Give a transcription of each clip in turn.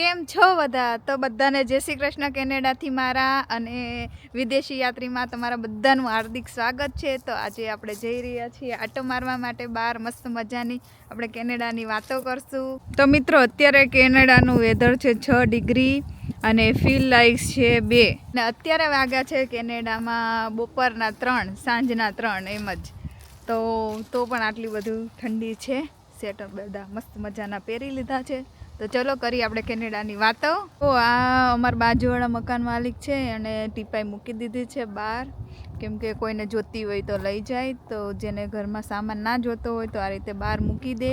કેમ છો બધા? તો બધાને જય શ્રી કૃષ્ણ કેનેડાથી મારા અને વિદેશી યાત્રીમાં તમારા બધાનું હાર્દિક સ્વાગત છે. તો આજે આપણે જઈ રહ્યા છીએ આટો મારવા માટે બહાર, મસ્ત મજાની આપણે કેનેડાની વાતો કરશું. તો મિત્રો, અત્યારે કેનેડાનું વેધર છે છ ડિગ્રી અને ફીલ લાઇક્સ છે બે. ને અત્યારે વાગ્યા છે કેનેડામાં બપોરના ત્રણ, સાંજના ત્રણ એમ જ. તો તો પણ આટલી બધું ઠંડી છે. સેટઅપ બધા મસ્ત મજાના પહેરી લીધા છે. તો ચલો કરી આપણે કેનેડાની વાતો. તો આ અમારા બાજુવાળા મકાન માલિક છે અને ટીપાઈ મૂકી દીધી છે બહાર. કેમ કે કોઈને જોતી હોય તો લઈ જાય, તો જેને ઘરમાં સામાન ના જોતો હોય તો આ રીતે બહાર મૂકી દે.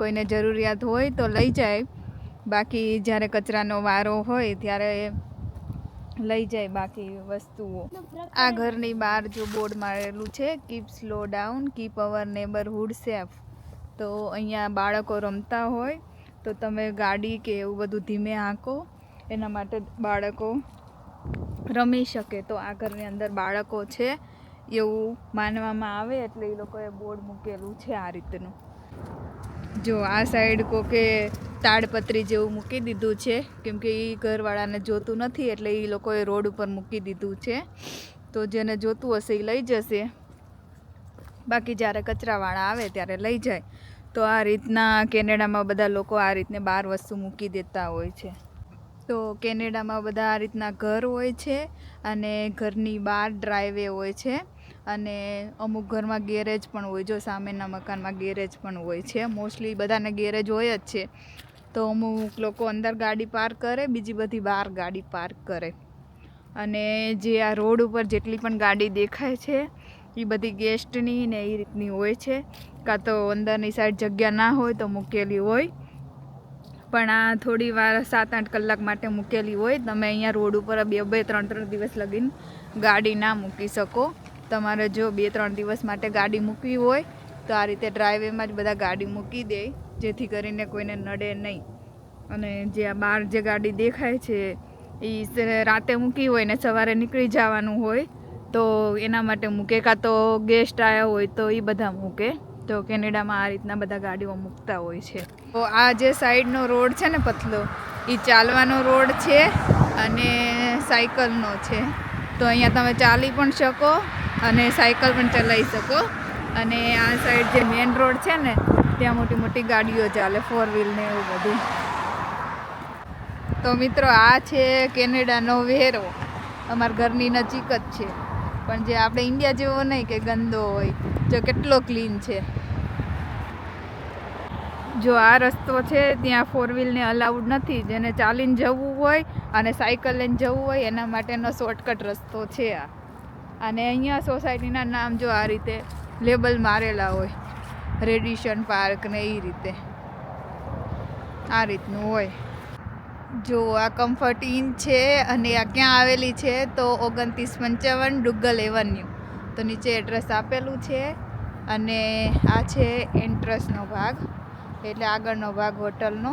કોઈને જરૂરિયાત હોય તો લઈ જાય. બાકી જ્યારે કચરાનો વારો હોય ત્યારે લઈ જાય બાકી વસ્તુઓ. આ ઘરની બહાર જો બોર્ડ મારેલું છે keep slow down keep our neighbourhood safe તો અહીંયા બાળકો રમતા હોય તો તમે ગાડી કે એવું બધું ધીમે હાંકો એના માટે બાળકો રમી શકે. તો આ ઘરની અંદર બાળકો છે એવું માનવામાં આવે એટલે એ લોકોએ બોર્ડ મૂકેલું છે આ રીતનું. જો આ સાઈડ કોકે તાડપત્રી જેવું મૂકી દીધું છે, કેમ કે એ ઘરવાળાને જોતું નથી એટલે એ લોકોએ રોડ ઉપર મૂકી દીધું છે. તો જેને જોતું હશે એ લઈ જશે. બાકી જ્યારે કચરાવાળા આવે ત્યારે લઈ જાય. તો આ રીતના કેનેડામાં બધા લોકો આ રીતને બહાર વસ્તુ મૂકી દેતા હોય છે. તો કેનેડામાં બધા આ રીતના ઘર હોય છે અને ઘરની બહાર ડ્રાઈવે હોય છે અને અમુક ઘરમાં ગેરેજ પણ હોય, જો સામેના મકાનમાં ગેરેજ પણ હોય છે. મોસ્ટલી બધાને ગેરેજ હોય જ છે. તો અમુક લોકો અંદર ગાડી પાર્ક કરે, બીજી બધી બહાર ગાડી પાર્ક કરે. અને જે આ રોડ ઉપર જેટલી પણ ગાડી દેખાય છે, એ બધી ગેસ્ટની ને એ રીતની હોય છે. કાં તો અંદરની સાઈડ જગ્યા ના હોય તો મૂકેલી હોય. પણ આ થોડી વાર સાત આઠ કલાક માટે મૂકેલી હોય. તમે અહીંયા રોડ ઉપર બે બે, ત્રણ ત્રણ દિવસ લગીને ગાડી ના મૂકી શકો. તમારે જો બે, ત્રણ દિવસ માટે ગાડી મૂકવી હોય, તો આ રીતે ડ્રાઈવેમાં જ બધા ગાડી મૂકી દે, જેથી કરીને કોઈને નડે નહીં. અને જે આ બહાર જે ગાડી દેખાય છે એ રાતે મૂકી હોય ને સવારે નીકળી જવાનું હોય, તો એના માટે મૂકે. કાં તો ગેસ્ટ આવ્યા હોય તો એ બધા મૂકે. તો કેનેડામાં આ રીતના બધા ગાડીઓ મૂકતા હોય છે. તો આ જે સાઈડનો રોડ છે ને પતલો એ ચાલવાનો રોડ છે અને સાયકલનો છે. તો અહીંયા તમે ચાલી પણ શકો અને સાયકલ પણ ચલાવી શકો. અને આ સાઈડ જે મેઇન રોડ છે ને, ત્યાં મોટી મોટી ગાડીઓ ચાલે ફોર વ્હીલ ને એવું બધું. તો મિત્રો, આ છે કેનેડાનો વેરો. અમારા ઘરની નજીક જ છે. પણ જે આપણે ઇન્ડિયા જેવો નહીં કે ગંદો હોય, જો કેટલો ક્લીન છે. જો આ રસ્તો છે, ત્યાં ફોર વ્હીલને અલાઉડ નથી. જેને ચાલીને જવું હોય અને સાયકલ લઈને જવું હોય, એના માટેનો શોર્ટકટ રસ્તો છે આ. અને અહીંયા સોસાયટીના નામ જો આ રીતે લેબલ મારેલા હોય રેડિશન પાર્ક ને એ રીતે. આ રીતનું હોય. જો આ કમ્ફર્ટ ઇન છે અને આ ક્યાં આવેલી છે, તો ઓગણત્રીસ પંચાવન ડુગ્ગલ એવન્યુ તો નીચે એડ્રેસ આપેલું છે અને આ છે એન્ટ્રસનો ભાગ. એટલે આગળનો ભાગ હોટલનો.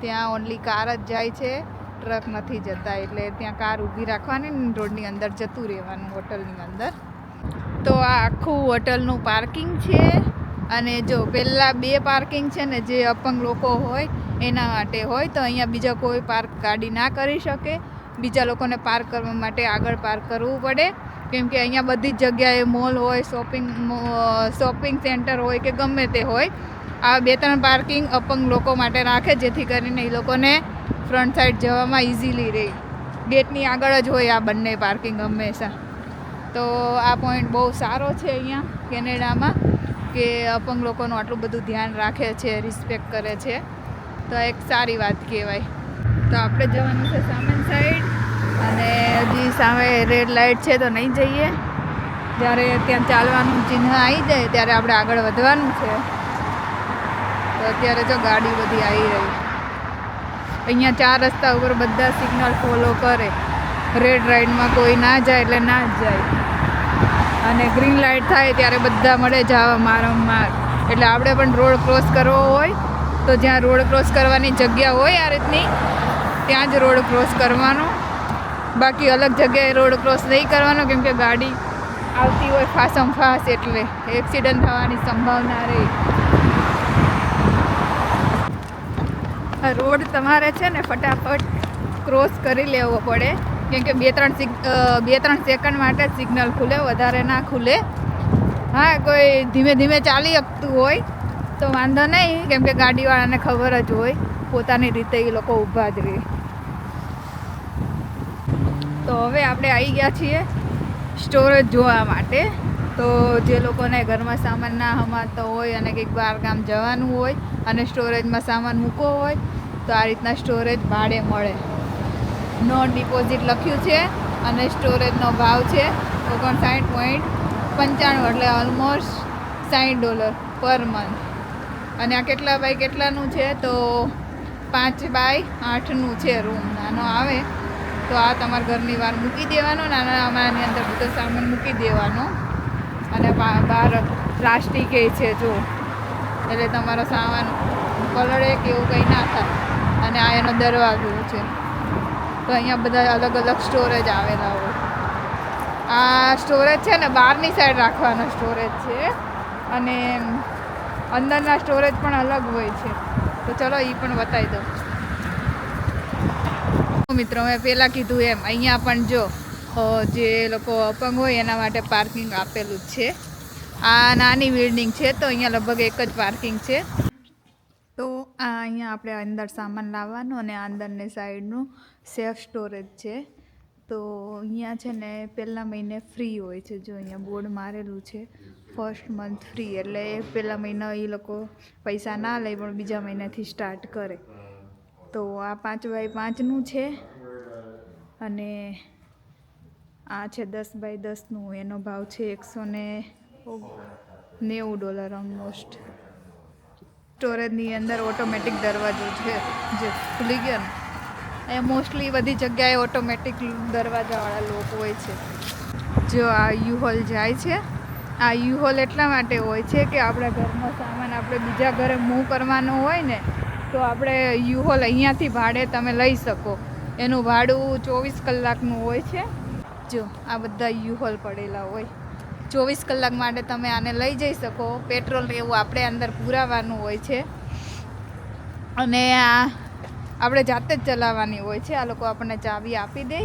ત્યાં ઓનલી કાર જ જાય છે ટ્રક નથી જતા, એટલે ત્યાં કાર ઊભી રાખવાની ને રોડની અંદર જતું રહેવાનું, હોટલની અંદર. તો આ આખું હોટલનું પાર્કિંગ છે અને જો પહેલાં બે પાર્કિંગ છે ને જે અપંગ લોકો હોય, એના માટે હોય, તો અહીંયા બીજા કોઈ પાર્ક ગાડી ના કરી શકે. બીજા લોકોને પાર્ક કરવા માટે આગળ પાર્ક કરવું પડે. કેમ કે અહીંયા બધી જ જગ્યાએ મોલ હોય, શોપિંગ શોપિંગ સેન્ટર હોય કે ગમે તે હોય, આ બે ત્રણ પાર્કિંગ અપંગ લોકો માટે રાખે, જેથી કરીને એ લોકોને ફ્રન્ટ સાઈડ જવામાં ઇઝીલી રહે. ગેટની આગળ જ હોય આ બંને પાર્કિંગ હંમેશા. તો આ પોઈન્ટ બહુ સારો છે અહીંયા, કેનેડામાં, કે અપંગ લોકોનું આટલું બધું ધ્યાન રાખે છે, રિસ્પેક્ટ કરે છે. તો એક સારી વાત કહેવાય. તો આપણે જવાનું છે સામાન સાઈડ. અને હજી સામે રેડ લાઇટ છે તો નહીં જઈએ. જ્યારે ત્યાં ચાલવાનું ચિહ્ન આવી જાય ત્યારે આપણે આગળ વધવાનું છે. તો અત્યારે જો ગાડી બધી આવી રહી. અહીંયા ચાર રસ્તા ઉપર બધા સિગ્નલ ફોલો કરે. રેડ રાઇડમાં કોઈ ના જાય એટલે ના જ જાય. અને ગ્રીન લાઇટ થાય ત્યારે બધા મળે જવા મારંમાર એટલે આપણે પણ રોડ ક્રોસ કરવો હોય, તો જ્યાં રોડ ક્રોસ કરવાની જગ્યા હોય આ રીતની, ત્યાં જ રોડ ક્રોસ કરવાનો. બાકી અલગ જગ્યાએ રોડ ક્રોસ નહીં કરવાનો, કેમ કે ગાડી આવતી હોય ફાસમ ફાસ એટલે એક્સિડન્ટ થવાની સંભાવના રહી. રોડ તમારે છે ને ફટાફટ ક્રોસ કરી લેવો પડે, કેમ કે બે ત્રણ બે ત્રણ સેકન્ડ માટે સિગ્નલ ખુલે, વધારે ના ખુલે. હા, કોઈ ધીમે ધીમે ચાલી શકતું હોય તો વાંધો નહીં, કેમ કે ગાડીવાળાને ખબર જ હોય, પોતાની રીતે એ લોકો ઊભા જ રહે. તો હવે આપણે આવી ગયા છીએ સ્ટોરેજ જોવા માટે. તો જે લોકોને ઘરમાં સામાન ના હમાતો હોય અને કંઈક બહાર ગામ જવાનું હોય અને સ્ટોરેજમાં સામાન મૂકવો હોય, તો આ રીતના સ્ટોરેજ ભાડે મળે. નો ડિપોઝિટ લખ્યું છે અને સ્ટોરેજનો ભાવ છે ઓગણસાઠ પોઈન્ટ પંચાણું, એટલે ઓલમોસ્ટ સાઠ ડોલર પર મંથ અને આ કેટલા બાય કેટલાનું છે? તો પાંચ બાય આઠનું છે રૂમ નાનો આવે. તો આ તમારા ઘરની વાર મૂકી દેવાનો નાના અમારાની અંદર બધો સામાન મૂકી દેવાનો. અને બહાર પ્લાસ્ટિક એ છે, જો. એટલે તમારો સામાન પલળે કે એવું કંઈ ના થાય. અને આ એનો દરવાજો છે. તો અહીંયા બધા અલગ અલગ સ્ટોરેજ આવેલા હોય. આ સ્ટોરેજ છે ને, બહારની સાઈડ રાખવાનો સ્ટોરેજ છે. અને અંદરના સ્ટોરેજ પણ અલગ હોય છે. તો ચલો એ પણ બતાવી દઉં. મિત્રો, મેં પહેલાં કીધું એમ, અહીંયા પણ જો જે લોકો અપંગ હોય એના માટે પાર્કિંગ આપેલું જ છે. આ નાની બિલ્ડિંગ છે, તો અહીંયા લગભગ એક જ પાર્કિંગ છે. તો આ અહીંયા આપણે અંદર સામાન લાવવાનું અને અંદરની સાઈડનું સેફ સ્ટોરેજ છે. તો અહીંયા છે ને, પહેલા મહિને ફ્રી હોય છે, જો અહીંયા બોર્ડ મારેલું છે. ફર્સ્ટ મંથ ફ્રી એટલે પહેલા મહિના એ લોકો પૈસા ના લે, પણ બીજા મહિનાથી સ્ટાર્ટ કરે. તો આ પાંચ બાય પાંચનું છે. અને આ છે દસ બાય દસનું, એનો ભાવ છે એકસો ને નેવું ડોલર ઓલમોસ્ટ સ્ટોરેજની અંદર ઓટોમેટિક દરવાજો છે, જે ખુલી ગયો ને. એ મોસ્ટલી બધી જગ્યાએ ઓટોમેટિક દરવાજાવાળા લોકો હોય છે. જો આ યુ હોલ જાય છે. આ યુ હોલ એટલા માટે હોય છે કે આપણા ઘરનો સામાન આપણે બીજા ઘરે મૂવ કરવાનો હોય ને તો આપણે યુ હોલ અહીંયાથી ભાડે તમે લઈ શકો. એનું ભાડું ચોવીસ કલાકનું હોય છે. જો, આ બધા યુ હોલ પડેલા હોય. ચોવીસ કલાક માટે તમે આને લઈ જઈ શકો. પેટ્રોલ એવું આપણે અંદર પુરાવાનું હોય છે. અને આ આપણે જાતે જ ચલાવવાની હોય છે. આ લોકો આપણને ચાવી આપી દે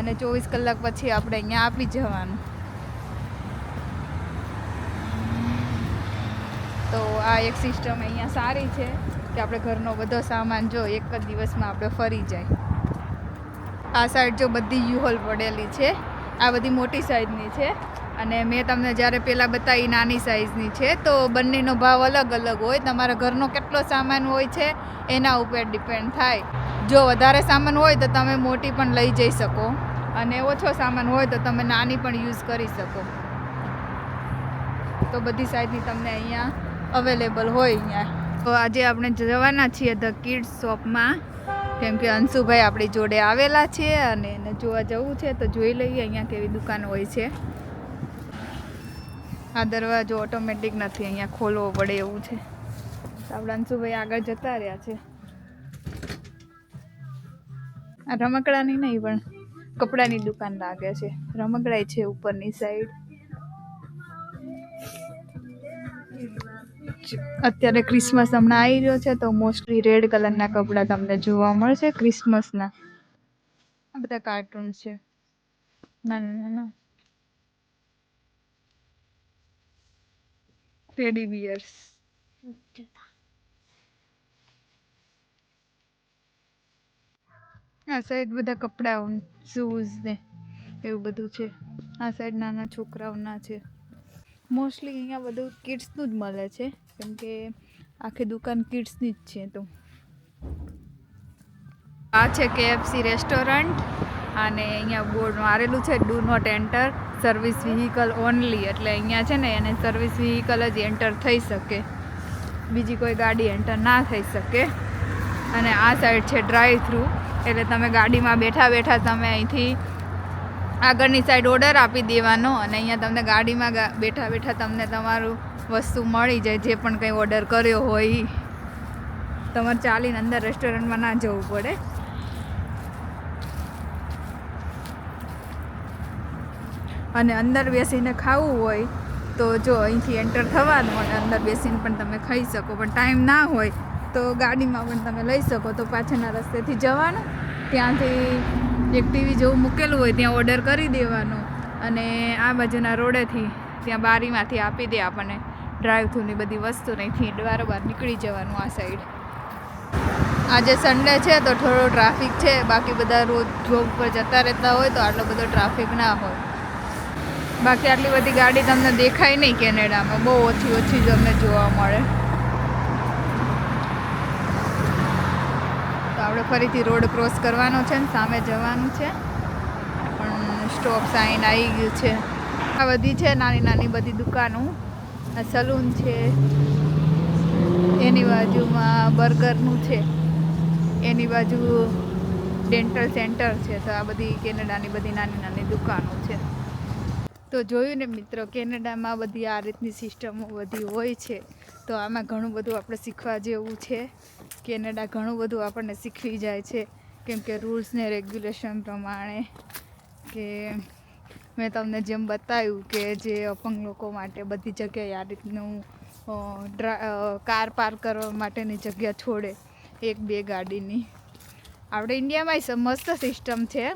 અને ચોવીસ કલાક પછી આપણે અહીંયા આપી જવાનું. તો આ એક સિસ્ટમ અહીંયા સારી છે. કે આપણે ઘરનો બધો સામાન જો એક જ દિવસમાં આપણે ફરી જાય. આ સાઈડ જો બધી યુહોલ પડેલી છે. આ બધી મોટી સાઈઝની છે. અને મેં તમને જ્યારે પહેલાં બતાવી નાની સાઈઝની છે, તો બંનેનો ભાવ અલગ અલગ હોય. તમારા ઘરનો કેટલો સામાન હોય છે, એના ઉપર ડિપેન્ડ થાય. જો વધારે સામાન હોય તો તમે મોટી પણ લઈ જઈ શકો. અને ઓછો સામાન હોય તો તમે નાની પણ યુઝ કરી શકો. તો બધી સાઈઝની તમને અહીંયા અવેલેબલ હોય અહીંયા. તો આજે આપણે જવાના છીએ ધ કિડ્સ શોપમાં કેમ કે અંશુભાઈ આપણી જોડે આવેલા છે અને એને જોવા જવું છે, તો જોઈ લઈએ અહીંયા કેવી દુકાન હોય છે. આ દરવાજો ઓટોમેટિક નથી, અહીંયા ખોલવો પડે એવું છે. તો આપણે અંશુભાઈ આગળ જતા રહ્યા છે. આ રમકડાની નહીં, પણ કપડાની દુકાન લાગે છે. રમકડાય છે ઉપરની સાઈડ અત્યારે ક્રિસમસ હમણાં આવી રહ્યો છે, તો મોસ્ટલી રેડ કલરના કપડાં તમને જોવા મળશે ક્રિસમસના આ બધા કાર્ટૂન છે. નાના નાના ટેડી બિયર્સ આ સાઈડ બધા કપડાઓ શૂઝ ને એવું બધું છે. આ સાઈડ નાના છોકરાઓના છે. મોસ્ટલી અહીંયા બધું કિડ્સનું જ મળે છે. કેમ કે આખી દુકાન કિડ્સની જ છે તો. આ છે કેએફસી રેસ્ટોરન્ટ અને અહીંયા બોર્ડ મારેલું છે do not enter service vehicle only એટલે અહીંયા છે ને એને સર્વિસ વ્હીકલ જ એન્ટર થઈ શકે. બીજી કોઈ ગાડી એન્ટર ના થઈ શકે. અને આ સાઈડ છે ડ્રાઈવ થ્રુ એટલે તમે ગાડીમાં બેઠા બેઠા તમે અહીંથી આગળની સાઈડ ઓર્ડર આપી દેવાનો અને અહીંયા તમને ગાડીમાં બેઠા બેઠા તમને તમારું વસ્તુ મળી જાય જે પણ કંઈ ઓર્ડર કર્યો હોય તમારે ચાલીને અંદર રેસ્ટોરન્ટમાં ના જવું પડે. અને અંદર બેસીને ખાવું હોય તો જો અહીંથી એન્ટર થવાનું અને અંદર બેસીને પણ તમે ખાઈ શકો, પણ ટાઈમ ના હોય તો ગાડીમાં પણ તમે લઈ શકો. તો પાછળના રસ્તેથી જવાનું, ત્યાંથી એક ટીવી જેવું મૂકેલું હોય ત્યાં ઓર્ડર કરી દેવાનો અને આ બાજુના રોડેથી ત્યાં બારીમાંથી આપી દે આપણને. ડ્રાઈવ થ્રુની બધી વસ્તુ અહીંથી બરાબર નીકળી જવાનું આ સાઈડ આજે સન્ડે છે તો થોડો ટ્રાફિક છે, બાકી બધા રોજ જોબ પર જતા રહેતા હોય તો આટલો બધો ટ્રાફિક ના હોય. બાકી આટલી બધી ગાડી તમને દેખાય નહીં કેનેડામાં, બહુ ઓછી ઓછી જ તમને જોવા મળે. તો આપણે ફરીથી રોડ ક્રોસ કરવાનો છે ને, સામે જવાનું છે. પણ સ્ટોપ સાઈન આવી ગયું છે. આ બધી છે નાની નાની બધી દુકાનો. આ સલૂન છે. એની બાજુમાં બર્ગરનું છે. એની બાજુ ડેન્ટલ સેન્ટર છે. તો આ બધી કેનેડાની બધી નાની નાની દુકાનો છે. તો જોયું ને મિત્રો, કેનેડામાં બધી આ રીતની સિસ્ટમો બધી હોય છે. તો આમાં ઘણું બધું આપણે શીખવા જેવું છે. કેનેડા ઘણું બધું આપણને શીખવી જાય છે. કેમ કે રૂલ્સ ને રેગ્યુલેશન પ્રમાણે કે મેં તમને જેમ બતાવ્યું કે જે અપંગ લોકો માટે બધી જગ્યાએ આ રીતનું કાર પાર્ક કરવા માટેની જગ્યા છોડે એક બે ગાડીની. આપણે ઇન્ડિયામાં મસ્ત સિસ્ટમ છે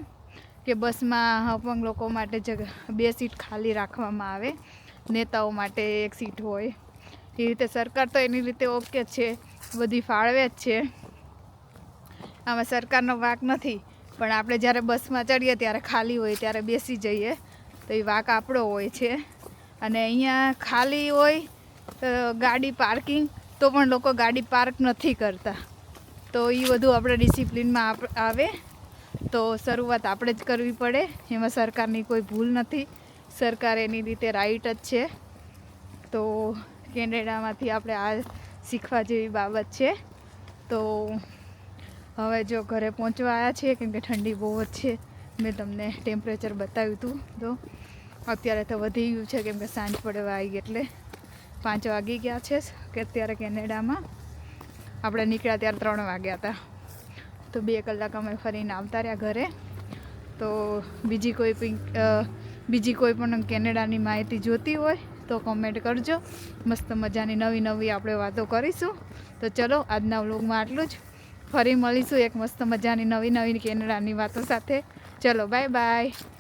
કે બસમાં અપંગ લોકો માટે જગ બે સીટ ખાલી રાખવામાં આવે, નેતાઓ માટે એક સીટ હોય. એ રીતે સરકાર તો એની રીતે ઓકે છે, બધી ફાળવે જ છે. આમાં સરકારનો વાંક નથી, પણ આપણે જ્યારે બસમાં ચડીએ ત્યારે ખાલી હોય ત્યારે બેસી જઈએ. તો એ વાક આપણો હોય છે. અને અહીંયા ખાલી હોય ગાડી પાર્કિંગ તો પણ લોકો ગાડી પાર્ક નથી કરતા. તો એ બધું આપણે ડિસિપ્લિનમાં આવે. તો શરૂઆત આપણે જ કરવી પડે. એમાં સરકારની કોઈ ભૂલ નથી. સરકાર એની રીતે રાઈટ જ છે. તો કેનેડામાંથી આપણે આ શીખવા જેવી બાબત છે. તો હવે જો ઘરે પહોંચવા આવ્યા છીએ, કેમ કે ઠંડી બહુ જ છે. મેં તમને ટેમ્પરેચર બતાવ્યું હતું તો અત્યારે તો વધી ગયું છે કેમ કે સાંજ પડવા આવી એટલે પાંચ વાગી ગયા છે કે અત્યારે કેનેડામાં. આપણે નીકળ્યા ત્યારે ત્રણ વાગ્યા હતા. તો બે કલાક અમે ફરીને આવતા રહ્યા ઘરે. તો બીજી કોઈ બીજી કોઈ પણ કેનેડાની માહિતી જોતી હોય તો કમેન્ટ કરજો. મસ્ત મજાની નવી નવી આપણે વાતો કરીશું. તો ચલો, આજના વ્લોગમાં આટલું જ. ફરી મળીશું એક મસ્ત મજાની નવી નવી કેનેડાની વાતો સાથે. ચલો બાય બાય